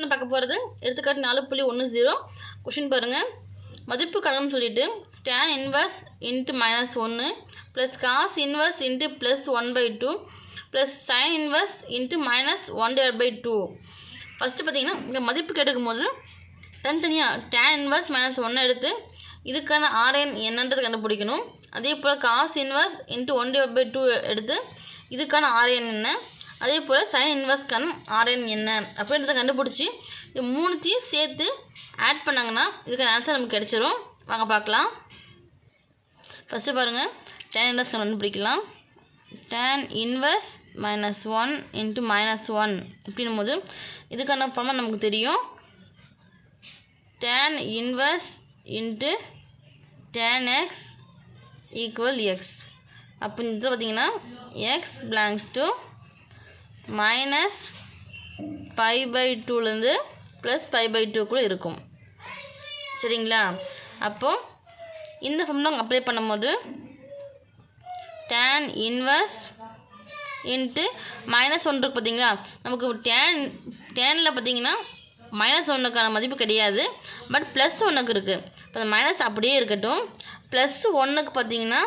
நான் பார்க்க போகிறது எடுத்துக்காட்டு நாலு புள்ளி ஒன்று ஜீரோ கொஷின் பாருங்கள் மதிப்பு கடன் சொல்லிட்டு டேன் இன்வர்ஸ் இன்ட்டு மைனஸ் ஒன்று plus cos inverse into plus one by two plus sin inverse into minus one divide by two first பார்த்தீங்கன்னா இந்த மதிப்பு கேட்டுக்கும் போது தனித்தனியாக டேன் இன்வர்ஸ் மைனஸ் ஒன்று எடுத்து இதுக்கான ஆர்என் என்னன்றது கண்டுபிடிக்கணும். அதே போல் cos inverse into one divide by two எடுத்து இதுக்கான ஆர்என் என்ன? அதே போல் சைன் இன்வர்ஸ்க்கான ஆர்என் என்ன? அப்படின்றத கண்டுபிடிச்சி இது மூணுத்தையும் சேர்த்து ஆட் பண்ணாங்கன்னா இதுக்கு ஆன்சர் நமக்கு கிடச்சிரும். வாங்க பார்க்கலாம். ஃபஸ்ட்டு பாருங்கள் டேன் இன்வர்ஸ் கண்டுபிடிக்கலாம். Tan inverse minus one into minus one அப்படின்னும் போது இதுக்கான ஃபார்மாக நமக்கு தெரியும். Tan inverse into tan X equal X அப்போ இந்த பார்த்தீங்கன்னா X belongs to minus pi by டூலேருந்து ப்ளஸ் பை பை டூக்குள்ளே இருக்கும். சரிங்களா? அப்போது இந்த ஃபார்முலா அப்ளை பண்ணும்போது tan inverse into minus one இருக்கு பார்த்தீங்களா நமக்கு டேன் டேனில் பார்த்தீங்கன்னா மைனஸ் ஒன்றுக்கான மதிப்பு கிடையாது. பட் ப்ளஸ் ஒன்றுக்கு இருக்குது இப்போ மைனஸ் அப்படியே இருக்கட்டும். ப்ளஸ் ஒன்றுக்கு பார்த்தீங்கன்னா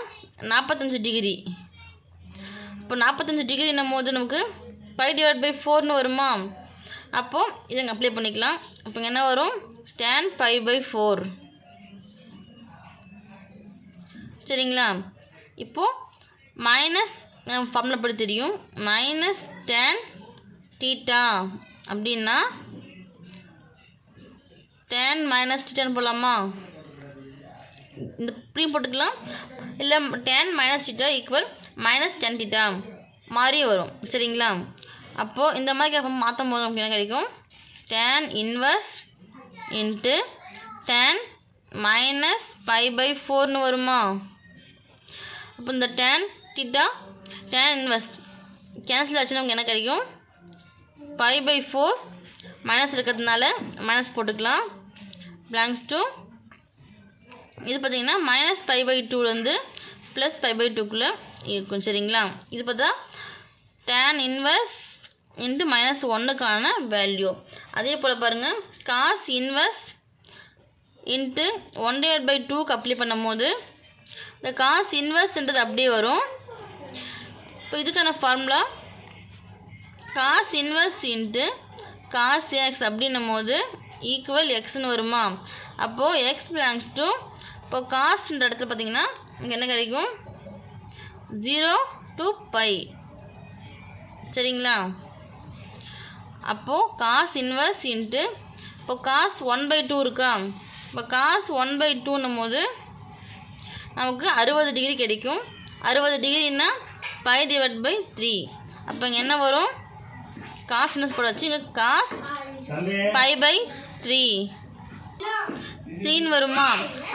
நாற்பத்தஞ்சு டிகிரி இப்போ நாற்பத்தஞ்சு டிகிரின்னும் போது நமக்கு ஃபைவ் டிவைட் பை ஃபோர்னு வருமா? அப்போது இதை அப்ளை பண்ணிக்கலாம். அப்போ என்ன வரும்? டேன் ஃபைவ் பை ஃபோர் சரிங்களா? இப்போது மைனஸ் ஃபார்முலா படி தெரியும். மைனஸ் டேன் டீட்டா அப்படின்னா டேன் மைனஸ் டீட்டான்னு போடலாமா? இந்த இப்படியும் போட்டுக்கலாம். இல்லை tan minus theta equal minus tan theta மாதிரி வரும். சரிங்களா? அப்போது இந்த மாதிரி மாற்றும் போது நமக்கு என்ன கிடைக்கும். Tan inverse into tan minus five by ஃபோர்னு வருமா? அப்போ இந்த tan theta tan inverse cancel ஆச்சுன்னா நமக்கு என்ன கிடைக்கும்? ஃபைவ் பை ஃபோர் மைனஸ் இருக்கிறதுனால மைனஸ் போட்டுக்கலாம். பிளாங்க்ஸ் டூ இது பார்த்தீங்கன்னா மைனஸ் ஃபைவ் பை டூலேருந்து ப்ளஸ் ஃபைவ் பை டூக்குள்ளே இருக்கும். சரிங்களா? இது பார்த்தா டேன் இன்வர்ஸ் இன்ட்டு மைனஸ் ஒன்றுக்கான வேல்யூ அதே போல் பாருங்கள் காஸ் இன்வெஸ்ட் இன்ட்டு ஒன் டிவைட் பை டூக்கு அப்ளை பண்ணும்போது இந்த காஸ் இன்வெஸ்ட்ன்றது அப்படியே வரும். இப்போ இதுக்கான ஃபார்முலா காஸ் இன்வெஸ்ட் இன்ட்டு காஸ் எக்ஸ் அப்படின்னும் போது ஈக்குவல் எக்ஸ்னு வருமா? அப்போது எக்ஸ் பிளாங்ஸ் டு இப்போ காஸ்ன்ற இடத்துல பார்த்தீங்கன்னா இங்கே என்ன கிடைக்கும்? ஜீரோ டு பை சரிங்களா? அப்போது காஸ் இன்வர்ஸ் இன்ட்டு இப்போ காஸ் ஒன் பை டூ இருக்கா? இப்போ காஸ் ஒன் பை டூன்னும் போது நமக்கு அறுபது டிகிரி கிடைக்கும். அறுபது டிகிரின்னா ஃபைவ் டிவைட் பை த்ரீ அப்போ இங்கே என்ன வரும்? காஸ் இன்வெஸ்ட் போட வச்சு? இங்கே காஸ் ஃபைவ் பை த்ரீ த்ரீன்னு வருமா?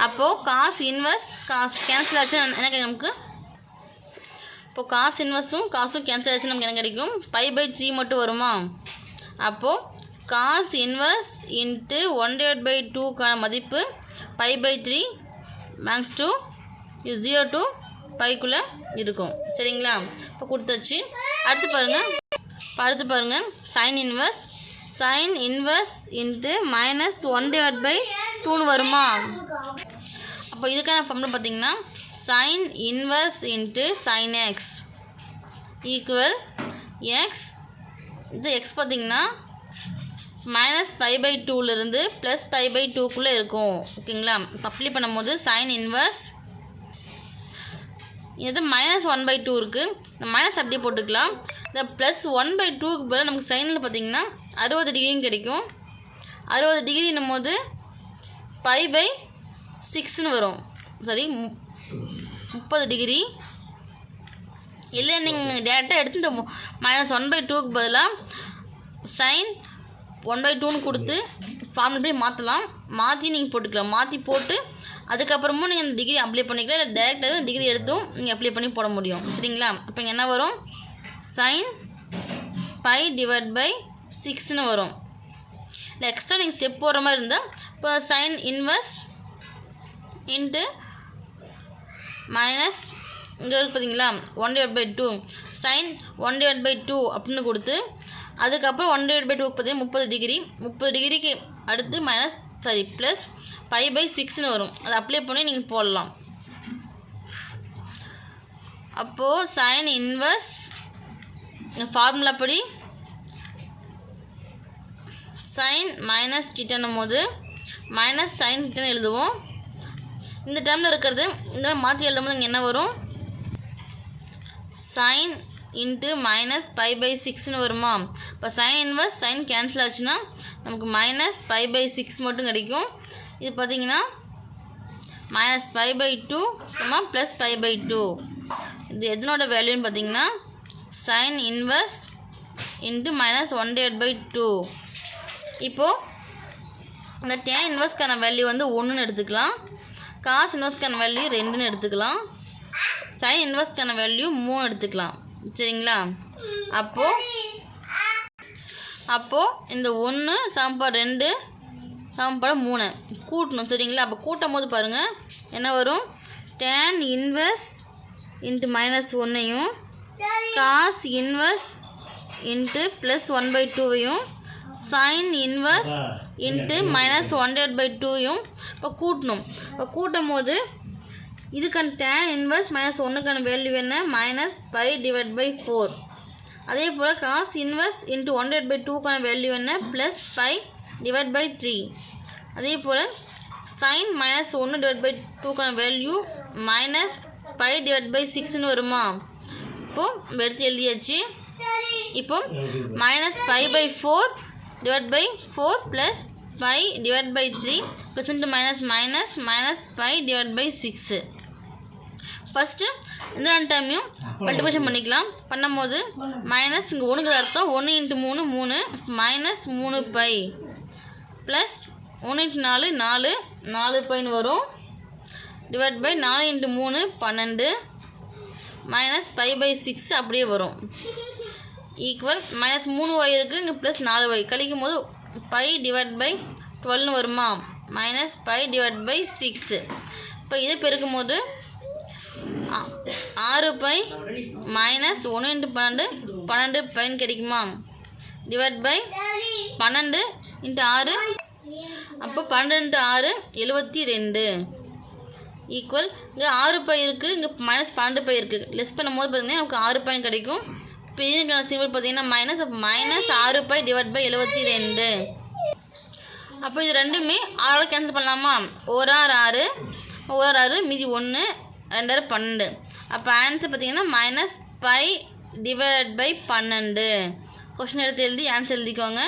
அப்போது காஸ் இன்வெஸ்ட் காசு கேன்சல் ஆச்சு. என்ன கிடைக்கும் நமக்கு? இப்போது காசு இன்வெஸ்ட்டும் காசும் கேன்சல் ஆச்சு நமக்கு என்ன கிடைக்கும்? ஃபைவ் பை த்ரீ மட்டும் வருமா? அப்போது cos inverse into one divide by டூக்கான மதிப்பு pi by three makes to இது ஜீரோ டூ பைக்குள்ளே இருக்கும். சரிங்களா? இப்போ கொடுத்தாச்சு. அடுத்து பாருங்கள் அடுத்து பாருங்கள் sin inverse sin inverse into minus one divide by டூன்னு வருமா? அப்போ இதுக்கான ஃபார்ம்ல பார்த்தீங்கன்னா sin inverse into sin x equal x இது எக்ஸ் பார்த்திங்கன்னா மைனஸ் ஃபைவ் பை டூலேருந்து ப்ளஸ் ஃபைவ் பை டூக்குள்ளே இருக்கும். ஓகேங்களா? அப்ளை பண்ணும்போது சைன் இன்வர்ஸ் இது மைனஸ் ஒன் பை டூ இருக்குது இந்த மைனஸ் அப்படியே போட்டுக்கலாம். இந்த ப்ளஸ் ஒன் பை டூக்கு பதிலாக நமக்கு சைனில் பார்த்தீங்கன்னா அறுபது டிகிரியும் கிடைக்கும். அறுபது டிகிரின்னும் போது ஃபைவ் பை சிக்ஸ்னு வரும். சரி முப்பது டிகிரி இல்லை நீங்கள் டேரெக்டாக எடுத்து இந்த மைனஸ் ஒன் பை டூக்கு பதிலாக சைன் ஒன் பை டூன்னு கொடுத்து ஃபார்முலா போய் மாற்றலாம் மாற்றி நீங்கள் போட்டுக்கலாம். மாற்றி போட்டு அதுக்கப்புறமும் நீங்கள் இந்த டிகிரி அப்ளை பண்ணிக்கலாம். இல்லை டேரெக்டாக டிகிரி எடுத்தும் நீங்கள் அப்ளை பண்ணி போட முடியும். சரிங்களா? இப்போ என்ன வரும்? சைன் பை டிவைட் பை சிக்ஸ்னு வரும். இல்லை எக்ஸ்ட்ரா நீங்கள் ஸ்டெப் போடுற மாதிரி இருந்தால் இப்போ சைன் இன்வர்ஸ் இன்ட்டு மைனஸ் இங்கே இருக்கு பார்த்தீங்களா one divide by two sin one divide by two அப்படின்னு கொடுத்து அதுக்கப்புறம் ஒன் டிவைட் பை டூ பார்த்தீங்கன்னா முப்பது டிகிரி முப்பது டிகிரிக்கு அடுத்து minus sorry plus five by சிக்ஸ்னு வரும். அதை அப்ளை பண்ணி நீங்கள் போடலாம். அப்போது சைன் இன்வர்ஸ் ஃபார்முலா படி சைன் மைனஸ் டீட்டனும் போது மைனஸ் சைன் டீட்டன் எழுதுவோம். இந்த டேர்மில் இருக்கிறது இந்த மாதிரி மாற்றி எழுதும்போது இங்கே என்ன வரும்? Sin into minus pi by சிக்ஸ்னு வருமா? இப்போ சைன் இன்வர்ஸ் சைன் கேன்சல் ஆச்சுன்னா நமக்கு மைனஸ் பை பை சிக்ஸ் மட்டும் கிடைக்கும். இது பார்த்தீங்கன்னா minus pi by two plus pi by two இது எதனோட வேல்யூன்னு பார்த்தீங்கன்னா sin inverse into minus one divide by two இப்போது இந்த டேன் இன்வெஸ்ட்கான வேல்யூ வந்து ஒன்றுன்னு எடுத்துக்கலாம். காசு இன்வெஸ்ட்கான வேல்யூ ரெண்டுன்னு எடுத்துக்கலாம். சைன் இன்வர்ஸ்க்கான வேல்யூ மூணு எடுத்துக்கலாம். சரிங்களா? அப்போது அப்போது இந்த ஒன்று சமன்பாடு ரெண்டு சமன்பாடு மூணு. கூட்டணும் சரிங்களா? அப்போ கூட்டும் போது பாருங்கள் என்ன வரும்? டேன் இன்வர்ஸ் இன்ட்டு மைனஸ் ஒன்றையும் cos inverse into plus one by டூவையும் sin inverse into minus one divide by டூயும் இப்போ கூட்டணும். இப்போ கூட்டும் போது இதுக்கான டேன் இன்வெர்ஸ் மைனஸ் ஒன்றுக்கான வேல்யூ என்ன? Minus pi divide by four அதே போல் cos inverse into one divide by டூக்கான value என்ன? Plus pi divide by three அதே போல் சைன் மைனஸ் ஒன்று divide by டூக்கான value minus pi divide by சிக்ஸ்னு வருமா? இப்போது எடுத்து எழுதியாச்சு. இப்போ minus pi by four divide by four plus pi divide by three plus into minus minus minus pi divide by six first இந்த ரெண்டு டைமையும் multiplication பண்ணிக்கலாம். பண்ணும்போது மைனஸ் இங்கே ஒன்றுக்கு அர்த்தம். ஒன்று இன்ட்டு மூணு மூணு மைனஸ் மூணு பை ப்ளஸ் ஒன்று இன்ட்டு நாலு நாலு நாலு பைன்னு வரும். டிவைட் பை நாலு இன்ட்டு மூணு பன்னெண்டு மைனஸ் பை பை சிக்ஸ் அப்படியே வரும். ஈக்குவல் மைனஸ் மூணு ஒய் இருக்குது இங்கே ப்ளஸ் நாலு ஒய் கழிக்கும் போது பை டிவைட் பை டுவெல்னு வருமா? Minus pi divide by six இப்போ இதை பெருக்கும் போது ஆறு பை மைனஸ் ஒன்று இன்ட்டு பன்னெண்டு பன்னெண்டு பைன் கிடைக்குமா? டிவைட் பை பன்னெண்டு இன்ட்டு ஆறு. அப்போ பன்னெண்டு ஆறு எழுபத்தி ரெண்டு. ஈக்குவல் இங்கே ஆறு பை இருக்குது இங்கே மைனஸ் பன்னெண்டு பை இருக்குது லெஸ் பண்ணும்போது பார்த்திங்கன்னா நமக்கு ஆறு பைன் கிடைக்கும். இப்போ இதுக்கான சிம்பிள் பார்த்தீங்கன்னா மைனஸ் அப்போ மைனஸ் ஆறு பை டிவைட் பை எழுபத்தி ரெண்டு. அப்போ இது ரெண்டுமே ஆறால் கேன்சல் பண்ணலாமா? ஒரு ஆறு ஆறு ஒரு ஆறு மீதி ஒன்று ரெண்டாறு பன்னெண்டு. அப்போ ஆன்சர் பார்த்தீங்கன்னா மைனஸ் பை டிவைட் பை பன்னெண்டு. கொஷின் எடுத்து எழுதி ஆன்சர் எழுதிக்கோங்க.